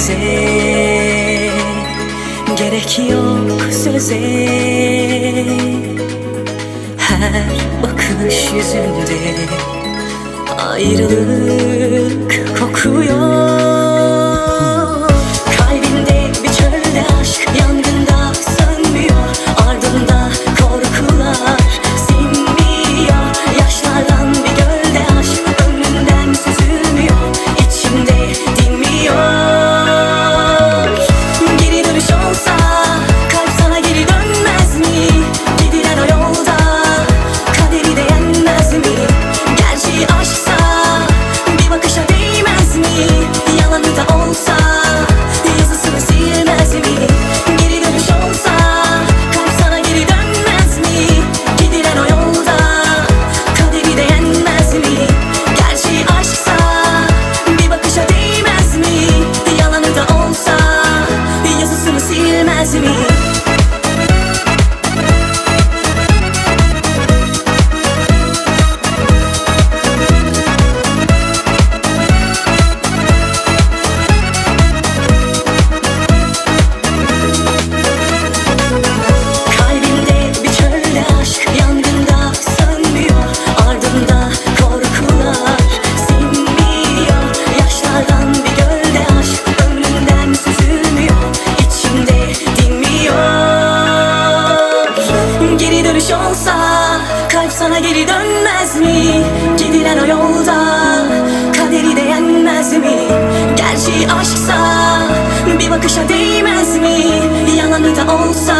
göze Gerek yok söze. Her bakış yüzünde Ayrılık kokuyor. geri dönüş olsa Kalp sana geri dönmez mi? Gidilen o yolda Kaderi de yenmez mi? Gerçeği aşksa Bir bakışa değmez mi? Yalanı da olsa